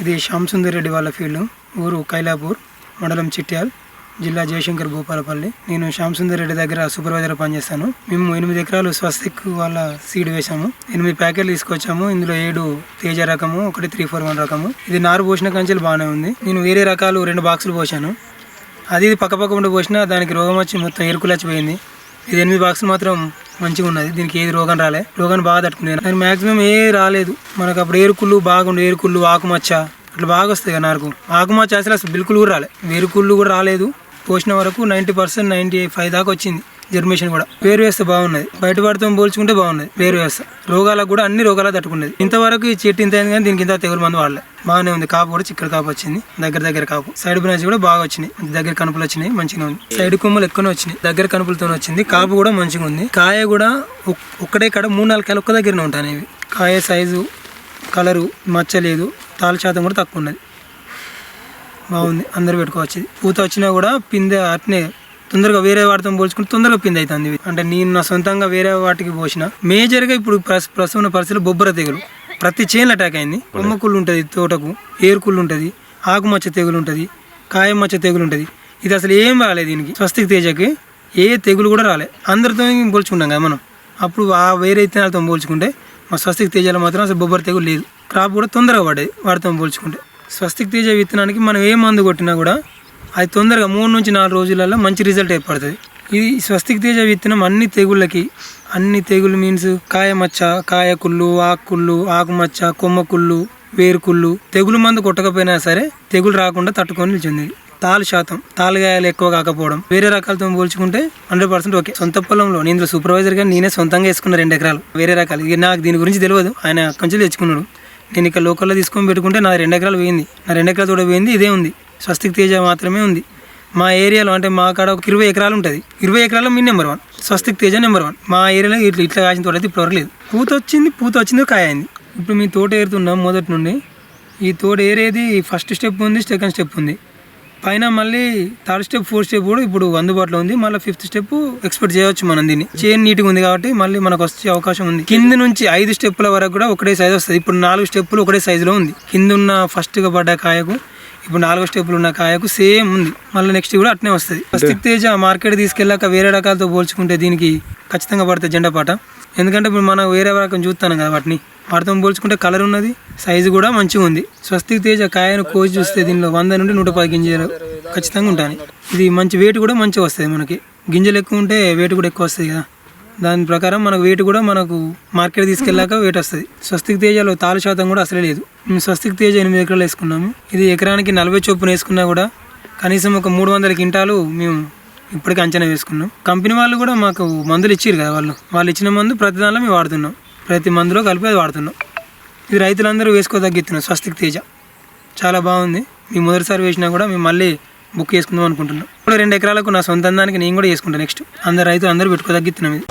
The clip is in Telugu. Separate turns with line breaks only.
ఇది శ్యామ్ సుందర్ రెడ్డి వాళ్ళ ఫీల్డ్ ఊరు కైలాపూర్ మండలం చిట్యాల్ జిల్లా జయశంకర్ భూపాలపల్లి. నేను శ్యామ్ సుందర్ రెడ్డి దగ్గర సూపర్వైజర్ పనిచేస్తాను. మేము ఎనిమిది ఎకరాలు స్వస్తిక్ వాళ్ళ సీడ్ వేసాము ఎనిమిది ప్యాకెట్లు తీసుకొచ్చాము. ఇందులో ఏడు తేజ రకము ఒకటి త్రీ ఫోర్ వన్ రకము. ఇది నారు పోసిన కంచెలు బాగానే ఉంది. నేను వేరే రకాలు రెండు బాక్సులు పోసాను. అది ఇది పక్కపక్క ఉండి పోసినా దానికి రోగం వచ్చి మొత్తం ఎరుకులు వచ్చిపోయింది. ఇది ఎనిమిది బాక్సులు మాత్రం మంచిగా ఉన్నది. దీనికి ఏది రోగం రాలే. రోగాన్ని బాగా తట్టుకునేది దానికి మాక్సిమం ఏ రాలేదు. మనకు అప్పుడు ఏరుకుళ్ళు బాగుండు. ఏరుకుళ్ళు ఆకుమచ్చ అట్లా బాగా వస్తాయి కదా నాకు ఆకుమచ్చ అసలు అసలు బిల్కులు కూడా రాలే. వేరుకుళ్ళు కూడా రాలేదు. పోసిన వరకు నైంటీ పర్సెంట్ నైంటీ ఫైవ్ దాకా వచ్చింది. జర్మేషన్ కూడా. వేరు వేస్తే బాగున్నది. బయట వాటితో పోల్చుకుంటే బాగున్నది. వేరు వ్యవస్థ. రోగాలకు కూడా అన్ని రోగాలు తట్టుకున్నది. ఇంతవరకు ఈ చెట్టు ఇంత అయింది కానీ దీనికి ఇంత తెగులు మందు వాడలే. బాగానే ఉంది. కాపు కూడా చిక్కడ కాపు వచ్చింది. దగ్గర దగ్గర కాపు. సైడ్ బ్రాంచ్ కూడా బాగా వచ్చినాయి. దగ్గర కనుపులు వచ్చినాయి. మంచిగా ఉంది. సైడ్ కొమ్మలు ఎక్కువనే వచ్చినాయి. దగ్గర కనుపులతో వచ్చింది. కాపు కూడా మంచిగా ఉంది. కాయ కూడా ఒక్కడే కాడ మూడు నాలుగు కాయలు ఒక్క దగ్గరనే ఉంటాయి ఇవి. కాయ సైజు కలరు మచ్చ లేదు. తాళ శాతం కూడా తక్కువ ఉన్నది. బాగుంది. అందరు పెట్టుకోవచ్చు. పూత వచ్చినా కూడా పిందె అట్నే తొందరగా వేరే వాటితో పోల్చుకుంటే తొందరగా పిందె అవుతుంది. అంటే నేను నా సొంతంగా వేరే వాటికి పోసిన మేజర్గా ఇప్పుడు ప్రస్- ప్రస్తుతం ఉన్న పరిస్థితుల్లో బొబ్బర తెగులు. ప్రతి చేనులు అటాక్ అయింది. కొమ్మకుళ్ళు ఉంటుంది తోటకు ఏరుకుళ్ళు ఉంటుంది ఆకుమచ్చ తెగులు ఉంటుంది కాయమచ్చ తెగులు ఉంటుంది. ఇది అసలు ఏం రాలేదు దీనికి. స్వస్తిక్ తేజకి ఏ తెగులు కూడా రాలే. అందరితో పోల్చుకుంటాం కదా మనం. అప్పుడు ఆ వేరే ఇత్తనాలతో పోల్చుకుంటే మా స్వస్తిక్ తేజాలో మాత్రం అసలు బొబ్బర తెగులు లేదు. క్రాప్ కూడా తొందరగా పడేది వాటితో పోల్చుకుంటే. స్వస్తిక్ తేజ విత్తనానికి మనం ఏ మందు కొట్టినా కూడా అది తొందరగా మూడు నుంచి నాలుగు రోజులలో మంచి రిజల్ట్ ఏర్పడుతుంది. ఇది స్వస్తిక్ తేజ విత్తనం అన్ని తెగుళ్ళకి అన్ని తెగులు మీన్స్ కాయ మచ్చ కాయ కుళ్ళు ఆకుళ్ళు ఆకుమచ్చ కొమ్మ కుళ్ళు వేరుకుళ్ళు తెగులు మందు కొట్టకపోయినా సరే తెగులు రాకుండా తట్టుకొని నిలిచింది. తాలు శాతం తాలుగాయలు ఎక్కువ కాకపోవడం వేరే రకాలతో పోల్చుకుంటే హండ్రెడ్ పర్సెంట్ ఓకే. సొంత పొలంలో నేను సూపర్వైజర్గా నేనే సొంతంగా వేసుకున్న రెండు ఎకరాలు వేరే రకాలు. ఇక నాకు దీని గురించి తెలియదు ఆయన కొంచెం తెచ్చుకున్నాడు. నేను ఇక్కడ లోకల్లో తీసుకొని పెట్టుకుంటే నా రెండు ఎకరాలు పోయింది. నా రెండు ఎకరాలు కూడా పోయింది ఇదే ఉంది. స్వస్తిక్ తేజ మాత్రమే ఉంది. మా ఏరియాలో అంటే మా కాడ ఒక ఇరవై ఎకరాలు ఉంటుంది. ఇరవై ఎకరాల్లో మీ number one. Swastik Teja number one. మా ఏరియాలో ఇట్లా ఇట్లా కాసిన తోట అయితే ఇప్పుడు లేదు. పూత వచ్చింది పూత వచ్చింది కాయ అయింది. ఇప్పుడు మీ తోట ఏరుతున్నాం మొదటి నుండి. ఈ తోట ఏరేది ఫస్ట్ స్టెప్ ఉంది సెకండ్ స్టెప్ ఉంది. పైన మళ్ళీ థర్డ్ స్టెప్ ఫోర్త్ స్టెప్ కూడా ఇప్పుడు అందుబాటులో ఉంది. మళ్ళీ ఫిఫ్త్ స్టెప్ ఎక్స్పెక్ట్ చేయవచ్చు మనం దీన్ని. చైన్ నీట్గా ఉంది కాబట్టి మళ్ళీ మనకు వచ్చే అవకాశం ఉంది. కింద నుంచి ఐదు స్టెప్పుల వరకు కూడా ఒకటే సైజ్ వస్తుంది. ఇప్పుడు నాలుగు స్టెప్పులు ఒకటే సైజులో ఉంది. కింద ఉన్న ఫస్ట్గా పడ్డ కాయకు ఇప్పుడు నాలుగో స్టెప్పులు ఉన్న కాయకు సేమ్ ఉంది. మళ్ళీ నెక్స్ట్ కూడా అట్నే వస్తుంది. ఫస్ట్ తేజ మార్కెట్ తీసుకెళ్ళాక వేరే రకాలతో పోల్చుకుంటే దీనికి ఖచ్చితంగా పడుతుంది జెండా పాట. ఎందుకంటే ఇప్పుడు మనం వేరే రకం చూస్తాను కదా వాటిని. వాటితో పోల్చుకుంటే కలర్ ఉన్నది సైజు కూడా మంచిగా ఉంది. స్వస్తిక్ తేజ కాయను కోసి చూస్తే దీనిలో వంద నుండి నూట పది గింజలు ఖచ్చితంగా ఉంటాయి. ఇది మంచి వెయిట్ కూడా మంచిగా వస్తుంది మనకి. గింజలు ఎక్కువ ఉంటే వెయిట్ కూడా ఎక్కువ వస్తుంది కదా. దాని ప్రకారం మనకు వెయిట్ కూడా మనకు మార్కెట్ తీసుకెళ్ళాక వెయిట్ వస్తుంది. స్వస్తిక్ తేజలో తాలు శాతం కూడా అసలే లేదు. మేము స్వస్తిక్ తేజ ఎనిమిది ఎకరాలు వేసుకున్నాము. ఇది ఎకరానికి నలభై చొప్పున వేసుకున్నా కూడా కనీసం ఒక మూడు వందల క్వింటాలు మేము ఇప్పటికీ అంచనా వేసుకున్నాం. కంపెనీ వాళ్ళు కూడా మాకు మందులు ఇచ్చారు కదా వాళ్ళు. వాళ్ళు ఇచ్చిన మందు ప్రతి దానిలో మేము వాడుతున్నాం. ప్రతి మందులో కలిపి అది వాడుతున్నాం. ఇది రైతులందరూ వేసుకోదగ్గిస్తున్నాం స్వస్తిక్ తేజ. చాలా బాగుంది. మీ మొదటిసారి వేసినా కూడా మేము మళ్ళీ బుక్ చేసుకుందాం అనుకుంటున్నాం. ఇప్పుడు రెండు ఎకరాలకు నా సొంత అందానికి నేను కూడా చేసుకుంటాను నెక్స్ట్. అందరు రైతులు అందరూ పెట్టుకోదగ్గిస్తున్నాం ఇది.